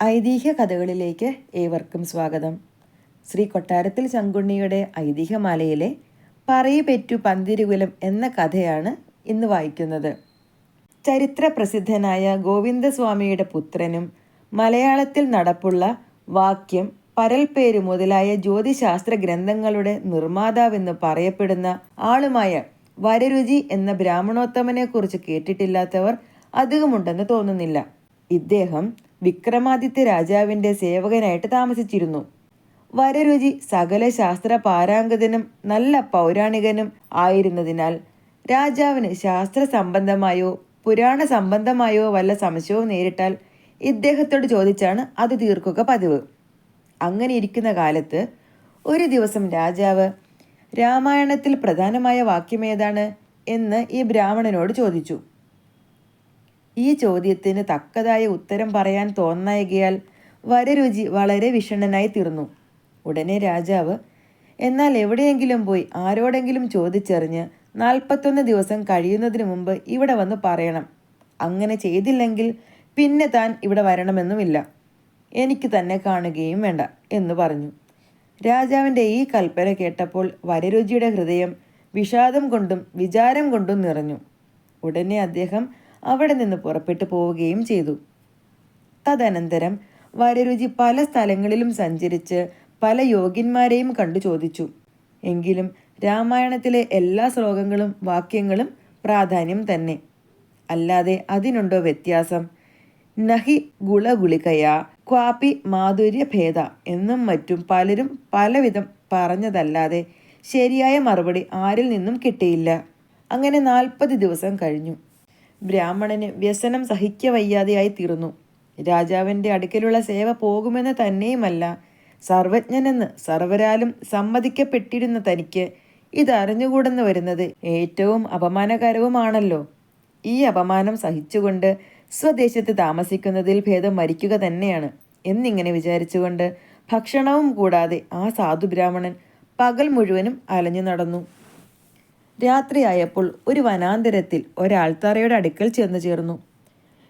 ഐതിഹ്യ കഥകളിലേക്ക് ഏവർക്കും സ്വാഗതം. ശ്രീ കൊട്ടാരത്തിൽ ശങ്കുണ്ണിയുടെ ഐതിഹ്യമാലയിലെ പറയിപെറ്റു പന്തിരുകുലം എന്ന കഥയാണ് ഇന്ന് വായിക്കുന്നത്. ചരിത്ര പ്രസിദ്ധനായ ഗോവിന്ദസ്വാമിയുടെ പുത്രനും മലയാളത്തിൽ നടപ്പുള്ള വാക്യം പരൽപേര് മുതലായ ജ്യോതിശാസ്ത്ര ഗ്രന്ഥങ്ങളുടെ നിർമ്മാതാവെന്ന് പറയപ്പെടുന്ന ആളുമായ വരരുചി എന്ന ബ്രാഹ്മണോത്തമനെക്കുറിച്ച് കേട്ടിട്ടില്ലാത്തവർ അധികമുണ്ടെന്ന് തോന്നുന്നില്ല. ഇദ്ദേഹം വിക്രമാദിത്യ രാജാവിന്റെ സേവകനായിട്ട് താമസിച്ചിരുന്നു. വരരുചി സകല ശാസ്ത്ര പാരാംഗതനും നല്ല പൗരാണികനും ആയിരുന്നതിനാൽ രാജാവിന് ശാസ്ത്ര സംബന്ധമായോ പുരാണ സംബന്ധമായോ വല്ല സംശയവും നേരിട്ടാൽ ഇദ്ദേഹത്തോട് ചോദിച്ചാണ് അത് തീർക്കുക പതിവ്. അങ്ങനെ ഇരിക്കുന്ന കാലത്ത് ഒരു ദിവസം രാജാവ് രാമായണത്തിൽ പ്രധാനമായ വാക്യമേതാണ് എന്ന് ഈ ബ്രാഹ്മണനോട് ചോദിച്ചു. ഈ ചോദ്യത്തിന് തക്കതായ ഉത്തരം പറയാൻ തോന്നയകിയാൽ വരരുചി വളരെ വിഷണ്ണനായി തീർന്നു. ഉടനെ രാജാവ് എന്നാൽ എവിടെയെങ്കിലും പോയി ആരോടെങ്കിലും ചോദിച്ചറിഞ്ഞ് നാൽപ്പത്തൊന്ന് ദിവസം കഴിയുന്നതിന് മുമ്പ് ഇവിടെ വന്ന് പറയണം. അങ്ങനെ ചെയ്തില്ലെങ്കിൽ പിന്നെ താൻ ഇവിടെ വരണമെന്നുമില്ല. എനിക്ക് തന്നെ കാണുകയും വേണ്ട എന്ന് പറഞ്ഞു. രാജാവിന്റെ ഈ കൽപ്പന കേട്ടപ്പോൾ വരരുചിയുടെ ഹൃദയം വിഷാദം കൊണ്ടും വിചാരം കൊണ്ടും നിറഞ്ഞു. ഉടനെ അദ്ദേഹം അവിടെ നിന്ന് പുറപ്പെട്ടു പോവുകയും ചെയ്തു. തദനന്തരം വരരുചി പല സ്ഥലങ്ങളിലും സഞ്ചരിച്ച് പല യോഗ്യന്മാരെയും കണ്ടു ചോദിച്ചു. എങ്കിലും രാമായണത്തിലെ എല്ലാ ശ്ലോകങ്ങളും വാക്യങ്ങളും പ്രാധാന്യം തന്നെ. അല്ലാതെ അതിനുണ്ടോ വ്യത്യാസം? നഹി ഗുളഗുളികയ ക്വാപി മാധുര്യ ഭേദ എന്നും മറ്റും പലരും പലവിധം പറഞ്ഞതല്ലാതെ ശരിയായ മറുപടി ആരിൽ നിന്നും കിട്ടിയില്ല. അങ്ങനെ നാൽപ്പത് ദിവസം കഴിഞ്ഞു. ബ്രാഹ്മണന് വ്യസനം സഹിക്ക സഹിക്കവയ്യാതെയായി തീർന്നു രാജാവിന്റെ അടുക്കലുള്ള സേവ പോകുമെന്ന് തന്നെയുമല്ല സർവജ്ഞനെന്ന് സർവരാലും സമ്മതിക്കപ്പെട്ടിരുന്ന തനിക്ക് ഇതറിഞ്ഞുകൂടെന്ന് വരുന്നത് ഏറ്റവും അപമാനകരവുമാണല്ലോ. ഈ അപമാനം സഹിച്ചുകൊണ്ട് സ്വദേശത്ത് താമസിക്കുന്നതിൽ ഭേദം മരിക്കുക തന്നെയാണ്. എന്നിങ്ങനെ വിചാരിച്ചുകൊണ്ട് ഭക്ഷണവും കൂടാതെ ആ സാധു ബ്രാഹ്മണൻ പകൽ മുഴുവനും അലഞ്ഞു നടന്നു. രാത്രിയായപ്പോൾ ഒരു വനാന്തരത്തിൽ ഒരാൾത്തറയുടെ അടുക്കൽ ചെന്നു ചേർന്നു.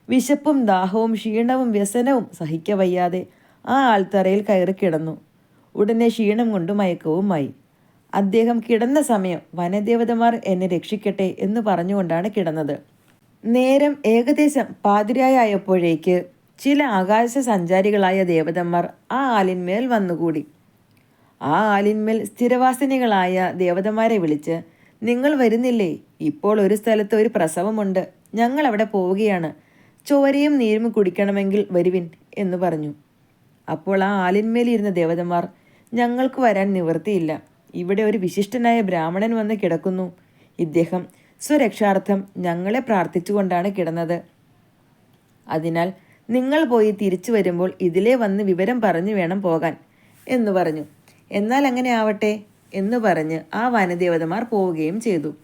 വിശപ്പും ദാഹവും ക്ഷീണവും വ്യസനവും സഹിക്കവയ്യാതെ ആ ആൾത്തറയിൽ കയറി കിടന്നു. ഉടനെ ക്ഷീണം കൊണ്ട് മയക്കവുമായി. അദ്ദേഹം കിടന്ന സമയം വനദേവതമാർ എന്നെ രക്ഷിക്കട്ടെ എന്ന് പറഞ്ഞുകൊണ്ടാണ് കിടന്നത്. നേരം ഏകദേശം പാതിരായപ്പോഴേക്ക് ചില ആകാശ സഞ്ചാരികളായ ദേവതന്മാർ ആ ആലിന്മേൽ വന്നുകൂടി. ആ ആലിന്മേൽ സ്ഥിരവാസിനികളായ ദേവതമാരെ വിളിച്ച് നിങ്ങൾ വരുന്നില്ലേ? ഇപ്പോൾ ഒരു സ്ഥലത്ത് ഒരു പ്രസവമുണ്ട്. ഞങ്ങൾ അവിടെ പോവുകയാണ്. ചോരയും നീരും കുടിക്കണമെങ്കിൽ വരുവിൻ എന്ന് പറഞ്ഞു. അപ്പോൾ ആ ആലിന്മേലിരുന്ന ദേവതമാർ ഞങ്ങൾക്ക് വരാൻ നിവൃത്തിയില്ല. ഇവിടെ ഒരു വിശിഷ്ടനായ ബ്രാഹ്മണൻ വന്ന് കിടക്കുന്നു. ഇദ്ദേഹം സ്വരക്ഷാർത്ഥം ഞങ്ങളെ പ്രാർത്ഥിച്ചുകൊണ്ടാണ് കിടന്നത്. അതിനാൽ നിങ്ങൾ പോയി തിരിച്ചു വരുമ്പോൾ ഇതിലേ വന്ന് വിവരം പറഞ്ഞു വേണം പോകാൻ എന്ന് പറഞ്ഞു. എന്നാൽ അങ്ങനെ ആവട്ടെ. എന്ന് പറഞ്ഞ് ആ വനദേവതമാർ പോവുകയും ചെയ്തു.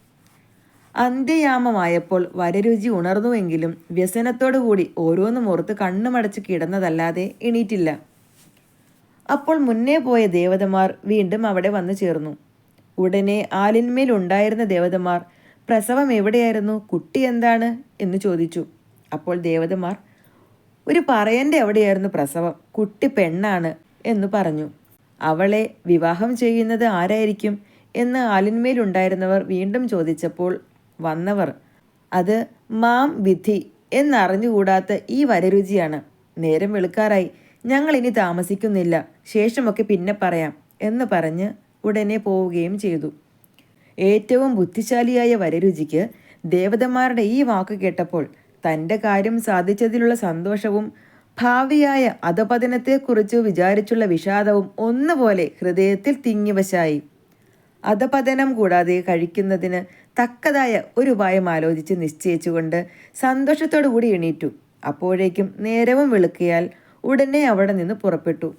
അന്ത്യയാമമായപ്പോൾ വരരുചി ഉണർന്നുവെങ്കിലും വ്യസനത്തോടുകൂടി ഓരോന്നും ഓർത്ത് കണ്ണുമടച്ച് കിടന്നതല്ലാതെ എണീറ്റില്ല. അപ്പോൾ മുന്നേ പോയ ദേവതമാർ വീണ്ടും അവിടെ വന്നു ചേർന്നു. ഉടനെ ആലിന്മേൽ ഉണ്ടായിരുന്ന ദേവതമാർ പ്രസവം എവിടെയായിരുന്നു? കുട്ടി എന്താണ്? എന്ന് ചോദിച്ചു. അപ്പോൾ ദേവതമാർ ഒരു പറയന്റെ എവിടെയായിരുന്നു പ്രസവം. കുട്ടി പെണ്ണാണ് എന്ന് പറഞ്ഞു. അവളെ വിവാഹം ചെയ്യുന്നത് ആരായിരിക്കും എന്ന് ആലിന്മേലുണ്ടായിരുന്നവർ വീണ്ടും ചോദിച്ചപ്പോൾ വന്നവർ അത് മാം വിധി എന്നറിഞ്ഞുകൂടാത്ത ഈ വരരുചിയാണ്. നേരം വെളുക്കാറായി. ഞങ്ങൾ ഇനി താമസിക്കുന്നില്ല. ശേഷമൊക്കെ പിന്നെ പറയാം എന്ന് പറഞ്ഞ് ഉടനെ പോവുകയും ചെയ്തു. ഏറ്റവും ബുദ്ധിശാലിയായ വരരുചിക്ക് ദേവതമാരുടെ ഈ വാക്ക് കേട്ടപ്പോൾ തന്റെ കാര്യം സാധിച്ചതിലുള്ള സന്തോഷവും ഭാവിയായ അധപതനത്തെക്കുറിച്ച് വിചാരിച്ചുള്ള വിഷാദവും ഒന്നുപോലെ ഹൃദയത്തിൽ തിങ്ങിവശായി. അധപതനം കൂടാതെ കഴിക്കുന്നതിന് തക്കതായ ഒരു ഉപായം ആലോചിച്ച് നിശ്ചയിച്ചുകൊണ്ട് സന്തോഷത്തോടു കൂടി എണീറ്റു. അപ്പോഴേക്കും നേരവും വെളുക്കിയാൽ ഉടനെ അവിടെ നിന്ന് പുറപ്പെട്ടു.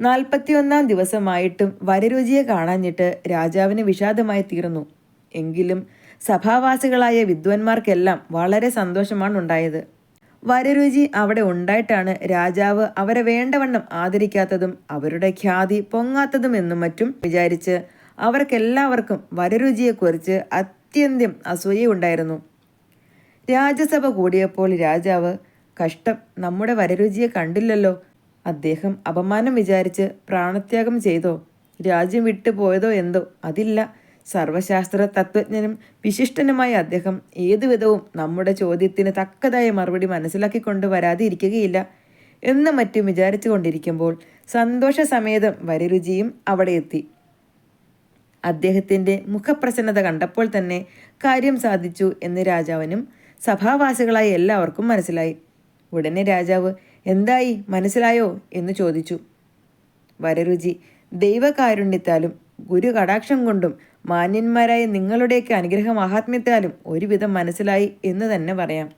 നാൽപ്പത്തിയൊന്നാം ദിവസമായിട്ടും വരരുചിയെ കാണാഞ്ഞിട്ട് രാജാവിന് വിഷാദമായി തീർന്നു. എങ്കിലും സഭാവാസികളായ വിദ്വാൻമാർക്കെല്ലാം വളരെ സന്തോഷമാണ് ഉണ്ടായത്. വരരുചി അവിടെ ഉണ്ടായിട്ടാണ് രാജാവ് അവരെ വേണ്ടവണ്ണം ആദരിക്കാത്തതും അവരുടെ ഖ്യാതി പൊങ്ങാത്തതും എന്നും മറ്റും വിചാരിച്ച് അവർക്കെല്ലാവർക്കും വരരുചിയെക്കുറിച്ച് അത്യന്തം അസൂയയുണ്ടായിരുന്നു. രാജ്യസഭ കൂടിയപ്പോൾ രാജാവ് കഷ്ടം നമ്മുടെ വരരുചിയെ കണ്ടില്ലല്ലോ അദ്ദേഹം അപമാനം വിചാരിച്ച് പ്രാണത്യാഗം ചെയ്തോ? രാജ്യം വിട്ടുപോയതോ എന്തോ? അതില്ല. സർവശാസ്ത്ര തത്വജ്ഞനും വിശിഷ്ടനുമായ അദ്ദേഹം ഏതുവിധവും നമ്മുടെ ചോദ്യത്തിന് തക്കതായ മറുപടി മനസ്സിലാക്കിക്കൊണ്ട് വരാതിരിക്കുകയില്ല എന്ന് മറ്റും വിചാരിച്ചു കൊണ്ടിരിക്കുമ്പോൾ സന്തോഷസമേതം വരരുചിയും അവിടെ എത്തി. അദ്ദേഹത്തിന്റെ മുഖപ്രസന്നത കണ്ടപ്പോൾ തന്നെ കാര്യം സാധിച്ചു എന്ന് രാജാവിനും സഭാവാസികളായ എല്ലാവർക്കും മനസ്സിലായി. ഉടനെ രാജാവ് എന്തായി? മനസ്സിലായോ? എന്ന് ചോദിച്ചു. വരരുചി ദൈവകാരുണ്യത്താലും ഗുരു കടാക്ഷം കൊണ്ടും മാന്യന്മാരായ നിങ്ങളുടെയൊക്കെ അനുഗ്രഹ മഹാത്മ്യത്താലും ഒരുവിധം മനസ്സിലായി എന്ന് തന്നെ പറയാം.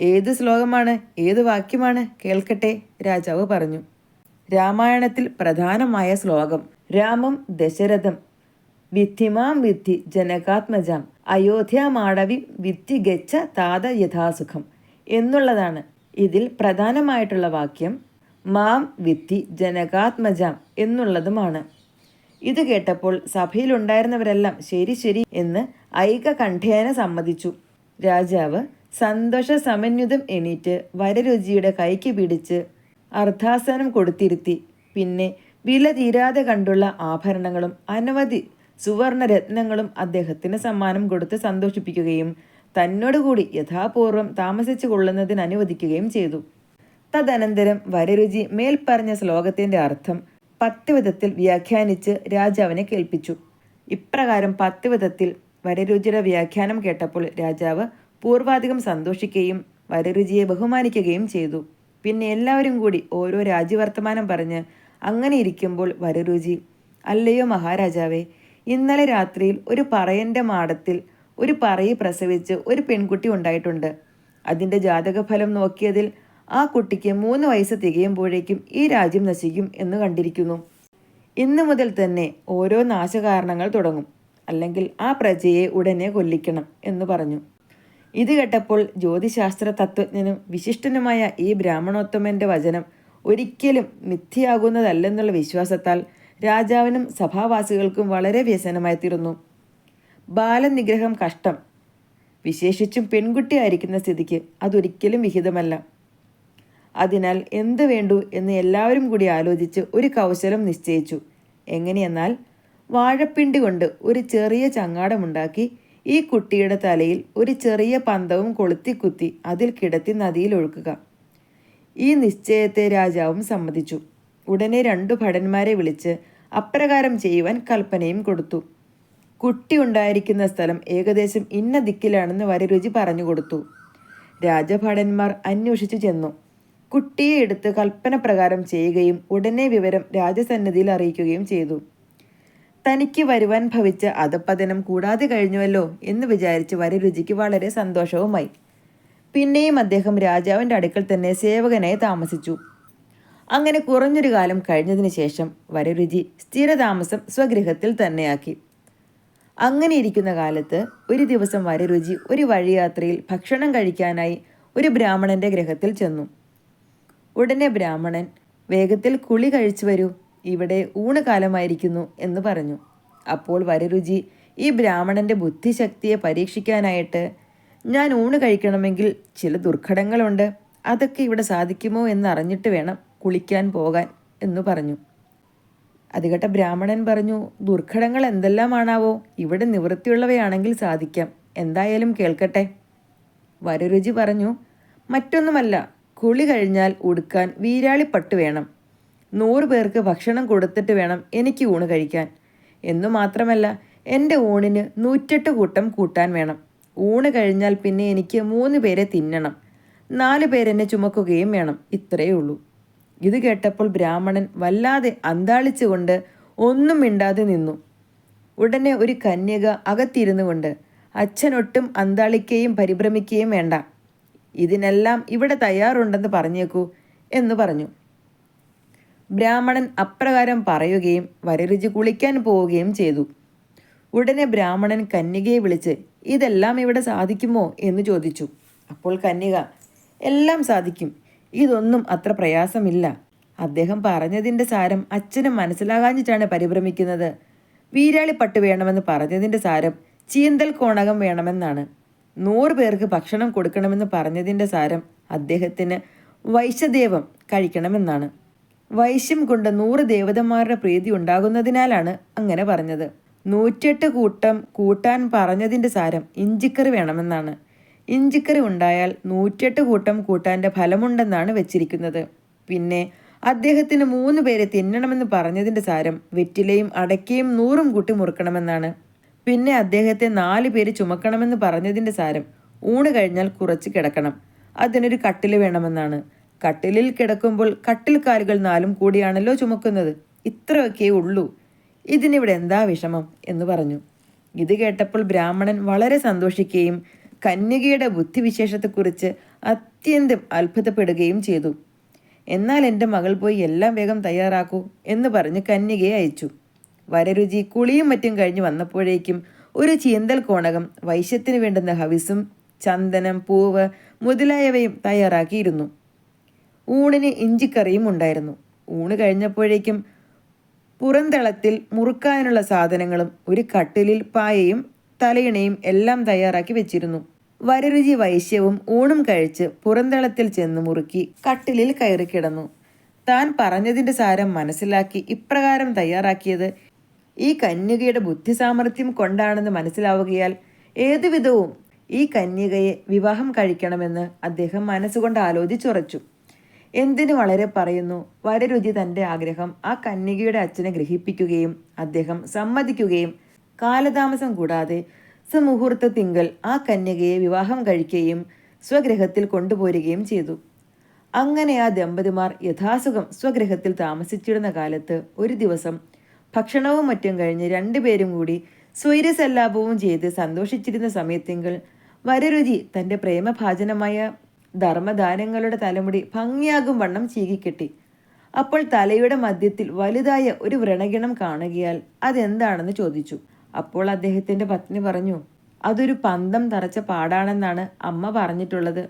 ഏത് ശ്ലോകമാണ് ഏത് വാക്യമാണ് കേൾക്കട്ടെ? രാജാവ് പറഞ്ഞു. രാമായണത്തിൽ പ്രധാനമായ ശ്ലോകം രാമം ദശരഥം വിദ്ധിമാം വിദ്ധി ജനകാത്മജാം അയോധ്യാമാടവി വിദ്ധി ഗച്ഛ താത യഥാസുഖം എന്നുള്ളതാണ്. ഇതിൽ പ്രധാനമായിട്ടുള്ള വാക്യം മാം വിദ്ധി ജനകാത്മജാം എന്നുള്ളതുമാണ്. ഇത് കേട്ടപ്പോൾ സഭയിലുണ്ടായിരുന്നവരെല്ലാം ശരി ശരി എന്ന് ഐകകണ്ഠേന സമ്മതിച്ചു. രാജാവ് സന്തോഷ സമന്യുതം എണീറ്റ് വരരുചിയുടെ കൈക്ക് പിടിച്ച് അർദ്ധാസനം കൊടുത്തിരുത്തി. പിന്നെ വില തീരാതെ കണ്ടുള്ള ആഭരണങ്ങളും അനവധി സുവർണരത്നങ്ങളും അദ്ദേഹത്തിന് സമ്മാനം കൊടുത്ത് സന്തോഷിപ്പിക്കുകയും തന്നോടുകൂടി യഥാപൂർവം താമസിച്ചു കൊള്ളുന്നതിന് അനുവദിക്കുകയും ചെയ്തു. തദനന്തരം വരരുചി മേൽപ്പറഞ്ഞ ശ്ലോകത്തിന്റെ അർത്ഥം പത്ത് വിധത്തിൽ വ്യാഖ്യാനിച്ച് രാജാവിനെ കേൾപ്പിച്ചു. ഇപ്രകാരം പത്ത് വിധത്തിൽ വരരുചിയുടെ വ്യാഖ്യാനം കേട്ടപ്പോൾ രാജാവ് പൂർവാധികം സന്തോഷിക്കുകയും വരരുചിയെ ബഹുമാനിക്കുകയും ചെയ്തു. പിന്നെ എല്ലാവരും കൂടി ഓരോ രാജ്യവർത്തമാനം പറഞ്ഞ് അങ്ങനെ ഇരിക്കുമ്പോൾ വരരുചി അല്ലയോ മഹാരാജാവേ ഇന്നലെ രാത്രിയിൽ ഒരു പറയന്റെ മാടത്തിൽ ഒരു പറയി പ്രസവിച്ച് ഒരു പെൺകുട്ടി ഉണ്ടായിട്ടുണ്ട്. അതിന്റെ ജാതകഫലം നോക്കിയതിൽ ആ കുട്ടിക്ക് മൂന്ന് വയസ്സ് തികയുമ്പോഴേക്കും ഈ രാജ്യം നശിക്കും എന്ന് കണ്ടിരിക്കുന്നു. ഇന്നു മുതൽ തന്നെ ഓരോ നാശകാരണങ്ങൾ തുടങ്ങും. അല്ലെങ്കിൽ ആ പ്രജയെ ഉടനെ കൊല്ലിക്കണം എന്ന് പറഞ്ഞു. ഇത് കേട്ടപ്പോൾ ജ്യോതിശാസ്ത്ര തത്വജ്ഞനും വിശിഷ്ടനുമായ ഈ ബ്രാഹ്മണോത്തമന്റെ വചനം ഒരിക്കലും മിഥ്യയാകുന്നതല്ലെന്നുള്ള വിശ്വാസത്താൽ രാജാവിനും സഭാവാസികൾക്കും വളരെ വ്യസനമായി തീർന്നു ബാലനിഗ്രഹം കഷ്ടം. വിശേഷിച്ചും പെൺകുട്ടിയായിരിക്കുന്ന സ്ഥിതിക്ക് അതൊരിക്കലും വിഹിതമല്ല. അതിനാൽ എന്ത് വേണ്ടു എന്ന് എല്ലാവരും കൂടി ആലോചിച്ച് ഒരു കൗശലം നിശ്ചയിച്ചു. എങ്ങനെയെന്നാൽ വാഴപ്പിണ്ടി കൊണ്ട് ഒരു ചെറിയ ചങ്ങാടമുണ്ടാക്കി ഈ കുട്ടിയുടെ തലയിൽ ഒരു ചെറിയ പന്തവും കൊളുത്തിക്കുത്തി അതിൽ കിടത്തി നദിയിൽ ഒഴുക്കുക. ഈ നിശ്ചയത്തെ രാജാവും സമ്മതിച്ചു. ഉടനെ രണ്ടു ഭടന്മാരെ വിളിച്ച് അപ്രകാരം ചെയ്യുവാൻ കൽപ്പനയും കൊടുത്തു. കുട്ടി ഉണ്ടായിരിക്കുന്ന സ്ഥലം ഏകദേശം ഇന്ന ദിക്കിലാണെന്ന് വരരുചി പറഞ്ഞു കൊടുത്തു. രാജഭടന്മാർ അന്വേഷിച്ചു ചെന്നു. കുട്ടിയെ എടുത്ത് കൽപ്പന പ്രകാരം ചെയ്യുകയും ഉടനെ വിവരം രാജസന്നിധിയിൽ അറിയിക്കുകയും ചെയ്തു. തനിക്ക് വരുവാൻ ഭവിച്ച അധപ്പതനം കൂടാതെ കഴിഞ്ഞുവല്ലോ എന്ന് വിചാരിച്ച് വരരുചിക്ക് വളരെ സന്തോഷവുമായി. പിന്നെയും അദ്ദേഹം രാജാവിന്റെ അടുക്കൽ തന്നെ സേവകനായി താമസിച്ചു. അങ്ങനെ കുറഞ്ഞൊരു കാലം കഴിഞ്ഞതിന് ശേഷം വരരുചി സ്ഥിരതാമസം സ്വഗൃഹത്തിൽ തന്നെയാക്കി. അങ്ങനെ ഇരിക്കുന്ന കാലത്ത് ഒരു ദിവസം വരരുചി ഒരു വഴിയാത്രയിൽ ഭക്ഷണം കഴിക്കാനായി ഒരു ബ്രാഹ്മണന്റെ ഗ്രഹത്തിൽ ചെന്നു. ഉടനെ ബ്രാഹ്മണൻ വേഗത്തിൽ കുളി കഴിച്ചു വരൂ ഇവിടെ ഊണ് കാലമായിരിക്കുന്നു എന്ന് പറഞ്ഞു. അപ്പോൾ വരരുചി ഈ ബ്രാഹ്മണന്റെ ബുദ്ധിശക്തിയെ പരീക്ഷിക്കാനായിട്ട് ഞാൻ ഊണ് കഴിക്കണമെങ്കിൽ ചില ദുർഘടങ്ങളുണ്ട്. അതൊക്കെ ഇവിടെ സാധിക്കുമോ എന്ന് അറിഞ്ഞിട്ട് വേണം കുളിക്കാൻ പോകാൻ എന്ന് പറഞ്ഞു. അതികേട്ട ബ്രാഹ്മണൻ പറഞ്ഞു ദുർഘടങ്ങൾ എന്തെല്ലാമാണാവോ? ഇവിടെ നിവൃത്തിയുള്ളവയാണെങ്കിൽ സാധിക്കാം. എന്തായാലും കേൾക്കട്ടെ. വരരുചി പറഞ്ഞു മറ്റൊന്നുമല്ല കുളി കഴിഞ്ഞാൽ ഉടുക്കാൻ വീരാളിപ്പട്ട് വേണം. നൂറ് പേർക്ക് ഭക്ഷണം കൊടുത്തിട്ട് വേണം എനിക്ക് ഊണ് കഴിക്കാൻ. എന്നു മാത്രമല്ല എന്റെ ഊണിന് നൂറ്റെട്ട് കൂട്ടം കൂട്ടാൻ വേണം. ഊണ് കഴിഞ്ഞാൽ പിന്നെ എനിക്ക് മൂന്ന് പേരെ തിന്നണം. നാല് പേരെന്നെ ചുമക്കുകയും വേണം. ഇത്രയേ ഉള്ളൂ. ഇത് കേട്ടപ്പോൾ ബ്രാഹ്മണൻ വല്ലാതെ അന്താളിച്ചുകൊണ്ട് ഒന്നും മിണ്ടാതെ നിന്നു. ഉടനെ ഒരു കന്യക അകത്തിരുന്നു കൊണ്ട് അച്ഛനൊട്ടും അന്താളിക്കുകയും പരിഭ്രമിക്കുകയും വേണ്ട. ഇതിനെല്ലാം ഇവിടെ തയ്യാറുണ്ടെന്ന് പറഞ്ഞേക്കൂ എന്ന് പറഞ്ഞു. ബ്രാഹ്മണൻ അപ്രകാരം പറയുകയും വരരുചി കുളിക്കാൻ പോവുകയും ചെയ്തു. ഉടനെ ബ്രാഹ്മണൻ കന്യകയെ വിളിച്ച് ഇതെല്ലാം ഇവിടെ സാധിക്കുമോ? എന്ന് ചോദിച്ചു. അപ്പോൾ കന്യക എല്ലാം സാധിക്കും. ഇതൊന്നും അത്ര പ്രയാസമില്ല. അദ്ദേഹം പറഞ്ഞതിന്റെ സാരം അച്ഛന് മനസ്സിലാകാഞ്ഞിട്ടാണ് പരിഭ്രമിക്കുന്നത്. വീരാളിപ്പട്ട് വേണമെന്ന് പറഞ്ഞതിന്റെ സാരം ചീന്തൽ കോണകം വേണമെന്നാണ്. നൂറ് പേർക്ക് ഭക്ഷണം കൊടുക്കണമെന്ന് പറഞ്ഞതിന്റെ സാരം അദ്ദേഹത്തിന് വൈശ്യദേവം കഴിക്കണമെന്നാണ്. വൈശ്യം കൊണ്ട് നൂറ് ദേവതന്മാരുടെ പ്രീതി ഉണ്ടാകുന്നതിനാലാണ് അങ്ങനെ പറഞ്ഞത്. നൂറ്റെട്ട് കൂട്ടം കൂട്ടാൻ പറഞ്ഞതിന്റെ സാരം ഇഞ്ചിക്കറി വേണമെന്നാണ്. ഇഞ്ചിക്കറി ഉണ്ടായാൽ നൂറ്റെട്ട് കൂട്ടം കൂട്ടാന്റെ ഫലമുണ്ടെന്നാണ് വെച്ചിരിക്കുന്നത്. പിന്നെ അദ്ദേഹത്തിന് മൂന്ന് പേരെ തിന്നണമെന്ന് പറഞ്ഞതിന്റെ സാരം വെറ്റിലയും അടയ്ക്കയും നൂറും കൂട്ടി മുറുക്കണമെന്നാണ്. പിന്നെ അദ്ദേഹത്തെ നാല് പേര് ചുമക്കണമെന്ന് പറഞ്ഞതിന്റെ സാരം ഊണ് കഴിഞ്ഞാൽ കുറച്ച് കിടക്കണം. അതിനൊരു കട്ടിൽ വേണമെന്നാണ്. കട്ടിലിൽ കിടക്കുമ്പോൾ കട്ടിൽ കാലുകൾ നാലും കൂടിയാണല്ലോ ചുമക്കുന്നത്. ഇത്രയൊക്കെ ഉള്ളൂ. ഇതിനിവിടെ എന്താ വിഷമം എന്ന് പറഞ്ഞു. ഇത് കേട്ടപ്പോൾ ബ്രാഹ്മണൻ വളരെ സന്തോഷിക്കുകയും കന്യകയുടെ ബുദ്ധിവിശേഷത്തെക്കുറിച്ച് അത്യന്തം അത്ഭുതപ്പെടുകയും ചെയ്തു. എന്നാൽ എന്റെ മകൾ പോയി എല്ലാം വേഗം തയ്യാറാക്കൂ എന്ന് പറഞ്ഞ് കന്യകയെ അയച്ചു. വരരുചി കുളിയും മറ്റും കഴിഞ്ഞ് വന്നപ്പോഴേക്കും ഒരു ചീന്തൽ കോണകം വൈശ്യത്തിന് വേണ്ടുന്ന ഹവിസും ചന്ദനം പൂവ് മുതലായവയും തയ്യാറാക്കിയിരുന്നു. ഊണിന് ഇഞ്ചിക്കറിയും ഉണ്ടായിരുന്നു. ഊണ് കഴിഞ്ഞപ്പോഴേക്കും പുറന്തളത്തിൽ മുറുക്കാനുള്ള സാധനങ്ങളും ഒരു കട്ടിലിൽ പായയും തലയിണയും എല്ലാം തയ്യാറാക്കി വെച്ചിരുന്നു. വരരുചി വൈശ്യവും ഊണും കഴിച്ച് പുറന്തളത്തിൽ ചെന്ന് മുറുക്കി കട്ടിലിൽ കയറി കിടന്നു. താൻ പറഞ്ഞതിന്റെ സാരം മനസ്സിലാക്കി ഇപ്രകാരം തയ്യാറാക്കിയത് ഈ കന്യകയുടെ ബുദ്ധിസാമർഥ്യം കൊണ്ടാണെന്ന് മനസ്സിലാവുകയാൽ ഏതുവിധവും ഈ കന്യകയെ വിവാഹം കഴിക്കണമെന്ന് അദ്ദേഹം മനസ്സുകൊണ്ട് ആലോചിച്ചുറച്ചു. എന്തിനു വളരെ പറയുന്നു വരരുചി തന്റെ ആഗ്രഹം ആ കന്യകയുടെ അച്ഛനെ ഗ്രഹിപ്പിക്കുകയും അദ്ദേഹം സമ്മതിക്കുകയും കാലതാമസം കൂടാതെ സുമുഹൂർത്ത തിങ്കൾ ആ കന്യകയെ വിവാഹം കഴിക്കുകയും സ്വഗ്രഹത്തിൽ കൊണ്ടുപോരുകയും ചെയ്തു. അങ്ങനെ ആ ദമ്പതിമാർ യഥാസുഖം സ്വഗ്രഹത്തിൽ താമസിച്ചിരുന്ന കാലത്ത് ഒരു ദിവസം ഭക്ഷണവും മറ്റും കഴിഞ്ഞ് രണ്ടുപേരും കൂടി സ്വൈര്യസല്ലാപവും ചെയ്ത് സന്തോഷിച്ചിരുന്ന സമയത്തെങ്കിൽ വരരുചി തന്റെ പ്രേമഭാജനമായ ധർമ്മദാനങ്ങളുടെ തലമുടി ഭംഗിയാകും വണ്ണം ചീകിക്കെട്ടി അപ്പോൾ തലയുടെ മധ്യത്തിൽ വലുതായ ഒരു വ്രണഗിണം കാണുകയാൽ അതെന്താണെന്ന് ചോദിച്ചു. അപ്പോൾ അദ്ദേഹത്തിന്റെ പത്നി പറഞ്ഞു അതൊരു പന്തം തറച്ച പാടാണെന്നാണ് അമ്മ പറഞ്ഞിട്ടുള്ളത്.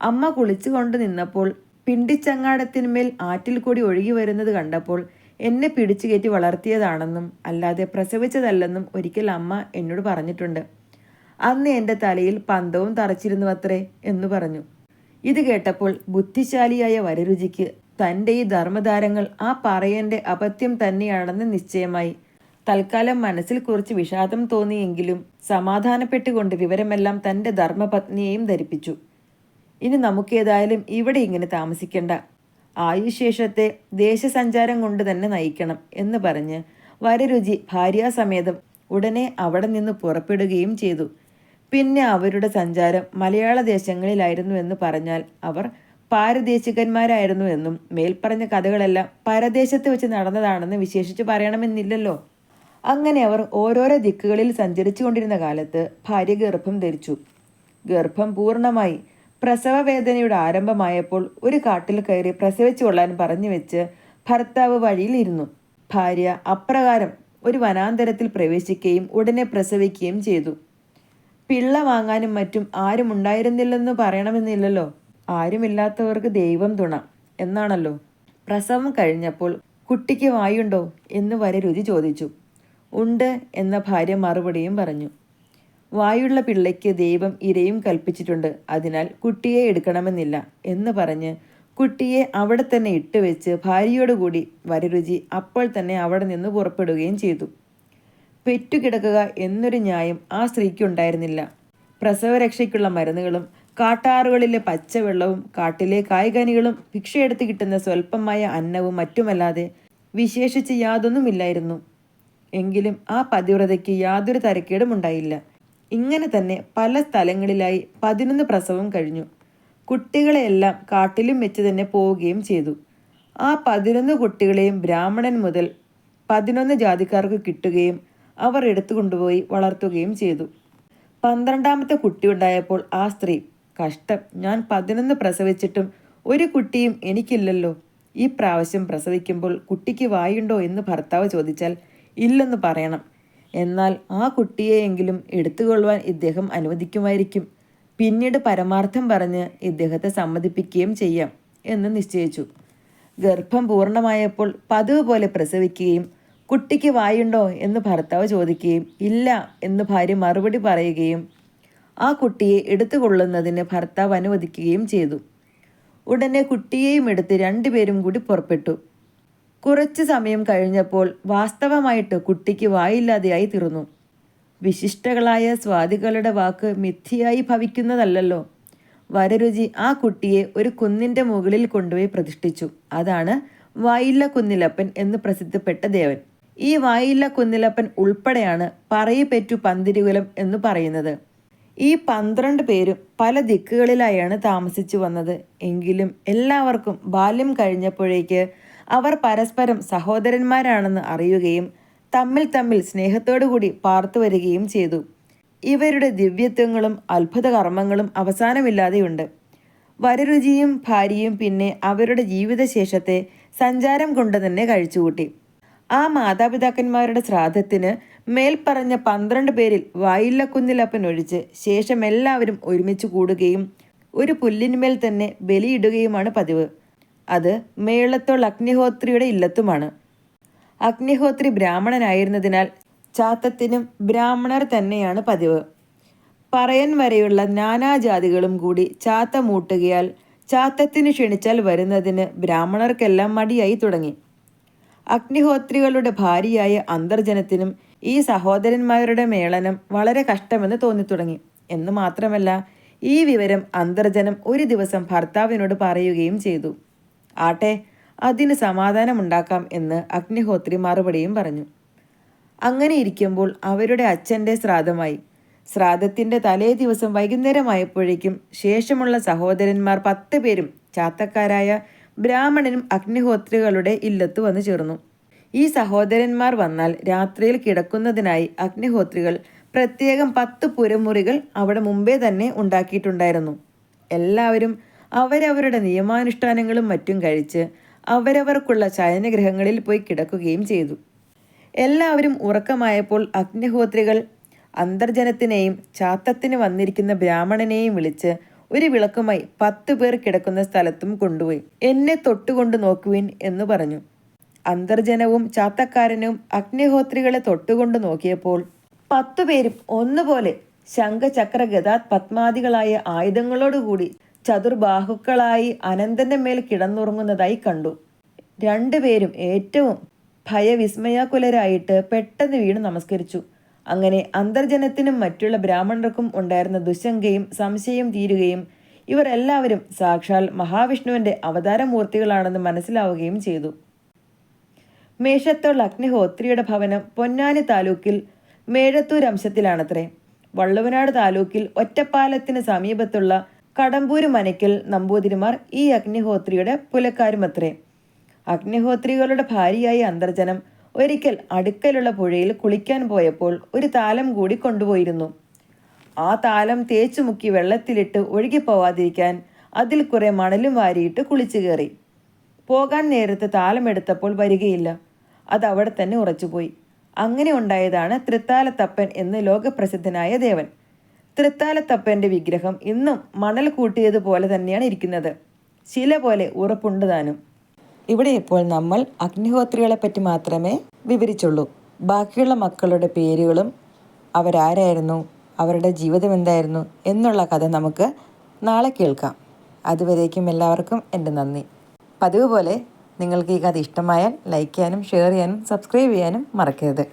അമ്മ കുളിച്ചുകൊണ്ട് നിന്നപ്പോൾ പിണ്ടിച്ചങ്ങാടത്തിന്മേൽ ആറ്റിൽ കൂടി ഒഴുകി വരുന്നത് കണ്ടപ്പോൾ എന്നെ പിടിച്ചു കയറ്റി വളർത്തിയതാണെന്നും അല്ലാതെ പ്രസവിച്ചതല്ലെന്നും ഒരിക്കൽ അമ്മ എന്നോട് പറഞ്ഞിട്ടുണ്ട്. അന്ന് എന്റെ തലയിൽ പന്തവും തറച്ചിരുന്നു അത്രേ എന്ന് പറഞ്ഞു. ഇത് കേട്ടപ്പോൾ ബുദ്ധിശാലിയായ വരരുചിക്ക് തന്റെ ഈ ധർമ്മധാരങ്ങൾ ആ പറയന്റെ അപത്യം തന്നെയാണെന്ന് നിശ്ചയമായി. തൽക്കാലം മനസ്സിൽ കുറച്ച് വിഷാദം തോന്നിയെങ്കിലും സമാധാനപ്പെട്ടുകൊണ്ട് വിവരമെല്ലാം തന്റെ ധർമ്മപത്നിയെയും ധരിപ്പിച്ചു. ഇനി നമുക്കേതായാലും ഇവിടെ ഇങ്ങനെ താമസിക്കേണ്ട. ആയുശേഷത്തെ ദേശസഞ്ചാരം കൊണ്ട് തന്നെ നയിക്കണം എന്ന് പറഞ്ഞ് വരരുചി ഭാര്യാസമേതം ഉടനെ അവിടെ നിന്ന് പുറപ്പെടുകയും ചെയ്തു. പിന്നെ അവരുടെ സഞ്ചാരം മലയാള ദേശങ്ങളിലായിരുന്നു എന്ന് പറഞ്ഞാൽ അവർ പാരദേശികന്മാരായിരുന്നു എന്നും മേൽപ്പറഞ്ഞ കഥകളെല്ലാം പരദേശത്ത് വെച്ച് നടന്നതാണെന്ന് വിശേഷിച്ച് പറയണമെന്നില്ലല്ലോ. അങ്ങനെ അവർ ഓരോരോ ദിക്കുകളിൽ സഞ്ചരിച്ചു കൊണ്ടിരുന്ന കാലത്ത് ഭാര്യ ഗർഭം ധരിച്ചു. ഗർഭം പൂർണമായി. പ്രസവ വേദനയുടെ ആരംഭമായപ്പോൾ ഒരു കാട്ടിൽ കയറി പ്രസവിച്ചു കൊള്ളാൻ പറഞ്ഞു വെച്ച് ഭർത്താവ് വഴിയിലിരുന്നു. ഭാര്യ അപ്രകാരം ഒരു വനാന്തരത്തിൽ പ്രവേശിക്കുകയും ഉടനെ പ്രസവിക്കുകയും ചെയ്തു. പിള്ള വാങ്ങാനും മറ്റും ആരും ഉണ്ടായിരുന്നില്ലെന്ന് പറയണമെന്നില്ലല്ലോ. ആരുമില്ലാത്തവർക്ക് ദൈവം തുണ എന്നാണല്ലോ. പ്രസവം കഴിഞ്ഞപ്പോൾ കുട്ടിക്ക് വായുണ്ടോ എന്ന് വരെ രുചി ചോദിച്ചു. ഉണ്ട് എന്ന ഭാര്യ മറുപടിയും പറഞ്ഞു. വായുള്ള പിള്ളയ്ക്ക് ദൈവം ഇരയും കൽപ്പിച്ചിട്ടുണ്ട്. അതിനാൽ കുട്ടിയെ എടുക്കണമെന്നില്ല എന്ന് പറഞ്ഞ് കുട്ടിയെ അവിടെ തന്നെ ഇട്ടുവെച്ച് ഭാര്യയോടുകൂടി വരരുചി അപ്പോൾ തന്നെ അവിടെ നിന്ന് പുറപ്പെടുകയും ചെയ്തു. പെറ്റുകിടക്കുക എന്നൊരു ന്യായം ആ സ്ത്രീക്കുണ്ടായിരുന്നില്ല. പ്രസവരക്ഷയ്ക്കുള്ള മരുന്നുകളും കാട്ടാറുകളിലെ പച്ചവെള്ളവും കാട്ടിലെ കായ്കനികളും ഭിക്ഷയെടുത്ത് കിട്ടുന്ന സ്വല്പമായ അന്നവും മറ്റുമല്ലാതെ വിശേഷിച്ച് യാതൊന്നുമില്ലായിരുന്നു. എങ്കിലും ആ പതിവ്രതയ്ക്ക് യാതൊരു തരക്കേടും ഉണ്ടായില്ല ഇങ്ങനെ തന്നെ പല സ്ഥലങ്ങളിലായി പതിനൊന്ന് പ്രസവം കഴിഞ്ഞു. കുട്ടികളെയെല്ലാം കാട്ടിലും വെച്ച് തന്നെ പോവുകയും ചെയ്തു. ആ പതിനൊന്ന് കുട്ടികളെയും ബ്രാഹ്മണൻ മുതൽ പതിനൊന്ന് ജാതിക്കാർക്ക് കിട്ടുകയും അവർ എടുത്തു കൊണ്ടുപോയി വളർത്തുകയും ചെയ്തു. പന്ത്രണ്ടാമത്തെ കുട്ടി ഉണ്ടായപ്പോൾ ആ സ്ത്രീ കഷ്ടം ഞാൻ പതിനൊന്ന് പ്രസവിച്ചിട്ടും ഒരു കുട്ടിയും എനിക്കില്ലല്ലോ. ഈ പ്രാവശ്യം പ്രസവിക്കുമ്പോൾ കുട്ടിക്ക് വായുണ്ടോ എന്ന് ഭർത്താവ് ചോദിച്ചാൽ ഇല്ലെന്ന് പറയണം. എന്നാൽ ആ കുട്ടിയെയെങ്കിലും എടുത്തുകൊള്ളുവാൻ ഇദ്ദേഹം അനുവദിക്കുമായിരിക്കും. പിന്നീട് പരമാർത്ഥം പറഞ്ഞ് ഇദ്ദേഹത്തെ സമ്മതിപ്പിക്കുകയും ചെയ്യാം എന്ന് നിശ്ചയിച്ചു. ഗർഭം പൂർണമായപ്പോൾ പതിവ് പോലെ പ്രസവിക്കുകയും കുട്ടിക്ക് വായുണ്ടോ? എന്ന് ഭർത്താവ് ചോദിക്കുകയും ഇല്ല എന്ന് ഭാര്യ മറുപടി പറയുകയും ആ കുട്ടിയെ എടുത്തുകൊള്ളുന്നതിന് ഭർത്താവ് അനുവദിക്കുകയും ചെയ്തു. ഉടനെ കുട്ടിയെയും എടുത്ത് രണ്ടുപേരും കൂടി പുറപ്പെട്ടു. കുറച്ചു സമയം കഴിഞ്ഞപ്പോൾ വാസ്തവമായിട്ട് കുട്ടിക്ക് വായില്ലാതെയായി തീർന്നു. വിശിഷ്ടകളായ സ്വാതികളുടെ വാക്ക് മിഥ്യയായി ഭവിക്കുന്നതല്ലല്ലോ. വരരുചി ആ കുട്ടിയെ ഒരു കുന്നിന്റെ മുകളിൽ കൊണ്ടുപോയി പ്രതിഷ്ഠിച്ചു. അതാണ് വായില്ല കുന്നിലപ്പൻ എന്ന് പ്രസിദ്ധപ്പെട്ട ദേവൻ. ഈ വായില്ല കുന്നിലപ്പൻ ഉൾപ്പെടെയാണ് പറയപ്പെറ്റു പന്തിരുകുലം എന്ന് പറയുന്നത്. ഈ പന്ത്രണ്ട് പേരും പല ദിക്കുകളിലായാണ് താമസിച്ചു വന്നത്. എങ്കിലും എല്ലാവർക്കും ബാല്യം കഴിഞ്ഞപ്പോഴേക്ക് അവർ പരസ്പരം സഹോദരന്മാരാണെന്ന് അറിയുകയും തമ്മിൽ തമ്മിൽ സ്നേഹത്തോടുകൂടി പാർത്തു വരികയും ചെയ്തു. ഇവരുടെ ദിവ്യത്വങ്ങളും അത്ഭുത കർമ്മങ്ങളും അവസാനമില്ലാതെയുണ്ട്. വരരുചിയും ഭാര്യയും പിന്നെ അവരുടെ ജീവിതശേഷത്തെ സഞ്ചാരം കൊണ്ട് തന്നെ കഴിച്ചുകൂട്ടി. ആ മാതാപിതാക്കന്മാരുടെ ശ്രാദ്ധത്തിന് മേൽപ്പറഞ്ഞ പന്ത്രണ്ട് പേരിൽ വായില്ലക്കുന്നിലപ്പൻ ഒഴിച്ച് ശേഷം എല്ലാവരും ഒരുമിച്ച് കൂടുകയും ഒരു പുല്ലിന്മേൽ തന്നെ ബലിയിടുകയുമാണ് പതിവ്. അത് മേളത്തോൾ അഗ്നിഹോത്രിയുടെ ഇല്ലത്തുമാണ്. അഗ്നിഹോത്രി ബ്രാഹ്മണനായിരുന്നതിനാൽ ചാത്തത്തിനും ബ്രാഹ്മണർ തന്നെയാണ് പതിവ്. പറയൻ വരെയുള്ള നാനാജാതികളും കൂടി ചാത്ത മൂട്ടുകയാൽ ചാത്തത്തിന് ക്ഷണിച്ചാൽ വരുന്നതിന് ബ്രാഹ്മണർക്കെല്ലാം മടിയായി തുടങ്ങി. അഗ്നിഹോത്രികളുടെ ഭാര്യയായ അന്തർജനത്തിനും ഈ സഹോദരന്മാരുടെ മേളനം വളരെ കഷ്ടമെന്ന് തോന്നിത്തുടങ്ങി. എന്ന് മാത്രമല്ല ഈ വിവരം അന്തർജനം ഒരു ദിവസം ഭർത്താവിനോട് പറയുകയും ചെയ്തു. ആട്ടെ അതിന് സമാധാനമുണ്ടാക്കാം എന്ന് അഗ്നിഹോത്രി മറുപടിയും പറഞ്ഞു. അങ്ങനെ ഇരിക്കുമ്പോൾ അവരുടെ അച്ഛന്റെ ശ്രാദ്ധമായി. ശ്രാദ്ധത്തിന്റെ തലേ ദിവസം വൈകുന്നേരമായപ്പോഴേക്കും ശേഷമുള്ള സഹോദരന്മാർ പത്ത് പേരും ചാത്തക്കാരായ ബ്രാഹ്മണനും അഗ്നിഹോത്രികളുടെ ഇല്ലത്ത് വന്നു ചേർന്നു. ഈ സഹോദരന്മാർ വന്നാൽ രാത്രിയിൽ കിടക്കുന്നതിനായി അഗ്നിഹോത്രികൾ പ്രത്യേകം പത്ത് പുരമുറികൾ അവിടെ മുമ്പേ തന്നെ ഉണ്ടാക്കിയിട്ടുണ്ടായിരുന്നു. എല്ലാവരും അവരവരുടെ നിയമാനുഷ്ഠാനങ്ങളും മറ്റും കഴിച്ച് അവരവർക്കുള്ള ശയനഗ്രഹങ്ങളിൽ പോയി കിടക്കുകയും ചെയ്തു. എല്ലാവരും ഉറക്കമായപ്പോൾ അഗ്നിഹോത്രികൾ അന്തർജനത്തിനെയും ചാത്തത്തിന് വന്നിരിക്കുന്ന ബ്രാഹ്മണനെയും വിളിച്ച് ഒരു വിളക്കുമായി പത്ത് പേർ കിടക്കുന്ന സ്ഥലത്തും കൊണ്ടുപോയി. എന്നെ തൊട്ടുകൊണ്ട് നോക്കുവിൻ എന്ന് പറഞ്ഞു. അന്തർജനവും ചാത്തക്കാരനും അഗ്നിഹോത്രികളെ തൊട്ടുകൊണ്ട് നോക്കിയപ്പോൾ പത്തുപേരും ഒന്നുപോലെ ശംഖചക്ര ഗതാ പത്മാദികളായ ആയുധങ്ങളോടുകൂടി ചതുർബാഹുക്കളായി അനന്തന്റെ മേൽ കിടന്നുറങ്ങുന്നതായി കണ്ടു. രണ്ടുപേരും ഏറ്റവും ഭയവിസ്മയാകുലരായിട്ട് പെട്ടെന്ന് വീണ് നമസ്കരിച്ചു. അങ്ങനെ അന്തർജനത്തിനും മറ്റുള്ള ബ്രാഹ്മണർക്കും ഉണ്ടായിരുന്ന ദുശങ്കയും സംശയം തീരുകയും ഇവർ എല്ലാവരും സാക്ഷാൽ മഹാവിഷ്ണുവിന്റെ അവതാരമൂർത്തികളാണെന്ന് മനസ്സിലാവുകയും ചെയ്തു. മേഷത്തുള്ള അഗ്നിഹോത്രിയുടെ ഭവനം പൊന്നാനി താലൂക്കിൽ മേഴത്തൂർ അംശത്തിലാണത്രേ. വള്ളുവനാട് താലൂക്കിൽ ഒറ്റപ്പാലത്തിന് സമീപത്തുള്ള കടമ്പൂര് മനയ്ക്കൽ നമ്പൂതിരിമാർ ഈ അഗ്നിഹോത്രിയുടെ പുലക്കാരുമത്രേ. അഗ്നിഹോത്രികളുടെ ഭാര്യയായ അന്തർജനം ഒരിക്കൽ അടുക്കലുള്ള പുഴയിൽ കുളിക്കാൻ പോയപ്പോൾ ഒരു താലം കൂടി കൊണ്ടുപോയിരുന്നു. ആ താലം തേച്ചു മുക്കി വെള്ളത്തിലിട്ട് ഒഴുകിപ്പോവാതിരിക്കാൻ അതിൽ കുറെ മണലും വാരിയിട്ട് കുളിച്ചു കയറി. പോകാൻ നേരത്ത് താലമെടുത്തപ്പോൾ വരികയില്ല. അത് അവിടെ തന്നെ ഉറച്ചുപോയി. അങ്ങനെ ഉണ്ടായതാണ് തൃത്താലത്തപ്പൻ എന്ന് ലോകപ്രസിദ്ധനായ ദേവൻ. തൃത്താലത്തപ്പന്റെ വിഗ്രഹം ഇന്നും മണൽ കൂട്ടിയതുപോലെ തന്നെയാണ് ഇരിക്കുന്നത്. ശില പോലെ ഉറപ്പുണ്ട് താനും. ഇവിടെ ഇപ്പോൾ നമ്മൾ അഗ്നിഹോത്രികളെ പറ്റി മാത്രമേ വിവരിച്ചുള്ളൂ. ബാക്കിയുള്ള മക്കളുടെ പേരുകളും അവരാരായിരുന്നു അവരുടെ ജീവിതം എന്തായിരുന്നു എന്നുള്ള കഥ നമുക്ക് നാളെ കേൾക്കാം. അതുവരേക്കും എല്ലാവർക്കും എന്റെ നന്ദി. പതിവ് പോലെ നിങ്ങൾക്ക് ഈ കഥ ഇഷ്ടമായാൽ ലൈക്ക് ചെയ്യാനും ഷെയർ ചെയ്യാനും സബ്സ്ക്രൈബ് ചെയ്യാനും മറക്കരുത്.